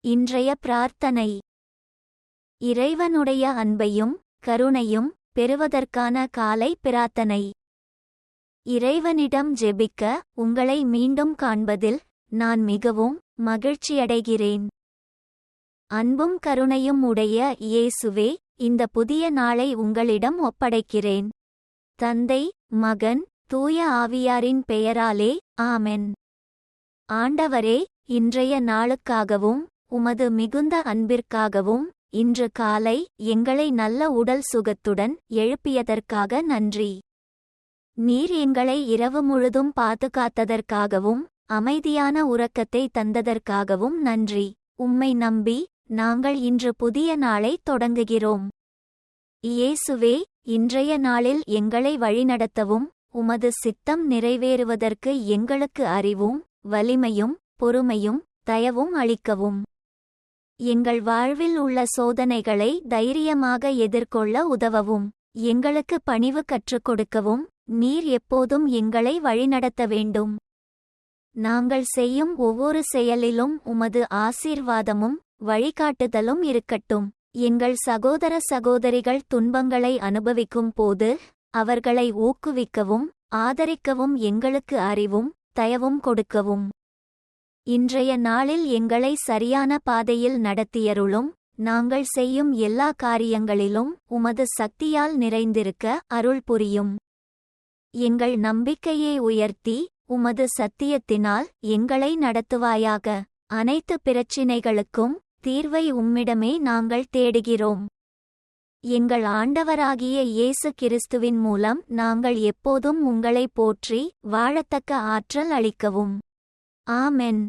இன்றைய பிரார்த்தனை. இறைவனுடைய அன்பையும் கருணையும் பெறுவதற்கான காலை பிரார்த்தனை. இறைவனிடம் ஜெபிக்க உங்களை மீண்டும் காண்பதில் நான் மிகவும் மகிழ்ச்சியடைகிறேன். அன்பும் கருணையும் உடைய இயேசுவே இந்த புதிய நாளை உங்களிடம் ஒப்படைக்கிறேன். தந்தை மகன் தூய ஆவியாரின் பெயராலே ஆமென். ஆண்டவரே இன்றைய நாளுக்காகவும் உமது மிகுந்த அன்பிற்காகவும் இன்று காலை எங்களை நல்ல உடல் சுகத்துடன் எழுப்பியதற்காக நன்றி. நீர் எங்களை இரவு முழுதும் பாதுகாத்ததற்காகவும் அமைதியான உறக்கத்தை தந்ததற்காகவும் நன்றி. உம்மை நம்பி நாங்கள் இன்று புதிய நாளை தொடங்குகிறோம். இயேசுவே இன்றைய நாளில் எங்களை வழிநடத்தவும் உமது சித்தம் நிறைவேறுவதற்கு எங்களுக்கு அறிவும் வலிமையும் பொறுமையும் தயவும் அளிக்கவும். எங்கள் வாழ்வில் உள்ள சோதனைகளை தைரியமாக எதிர்கொள்ள உதவவும். எங்களுக்கு பணிவு கற்றுக் கொடுக்கவும் நீர் எப்போதும் எங்களை வழிநடத்த வேண்டும். நாங்கள் செய்யும் ஒவ்வொரு செயலிலும் உமது ஆசீர்வாதமும் வழிகாட்டுதலும் இருக்கட்டும். எங்கள் சகோதர சகோதரிகள் துன்பங்களை அனுபவிக்கும் போது அவர்களை ஊக்குவிக்கவும் ஆதரிக்கவும் எங்களுக்கு அறிவும் தயவும் கொடுக்கவும். இன்றைய நாளில் எங்களை சரியான பாதையில் நடத்தியருளும் நாங்கள் செய்யும் எல்லா காரியங்களிலும் உமது சக்தியால் நிறைந்திருக்க அருள் புரியும். எங்கள் நம்பிக்கையை உயர்த்தி உமது சத்தியத்தினால் எங்களை நடத்துவாயாக. அனைத்து பிரச்சினைகளுக்கும் தீர்வை உம்மிடமே நாங்கள் தேடுகிறோம். எங்கள் ஆண்டவராகிய இயேசு கிறிஸ்துவின் மூலம் நாங்கள் எப்போதும் உங்களை போற்றி வாழத்தக்க ஆற்றல் அளிக்கவும். ஆமென்.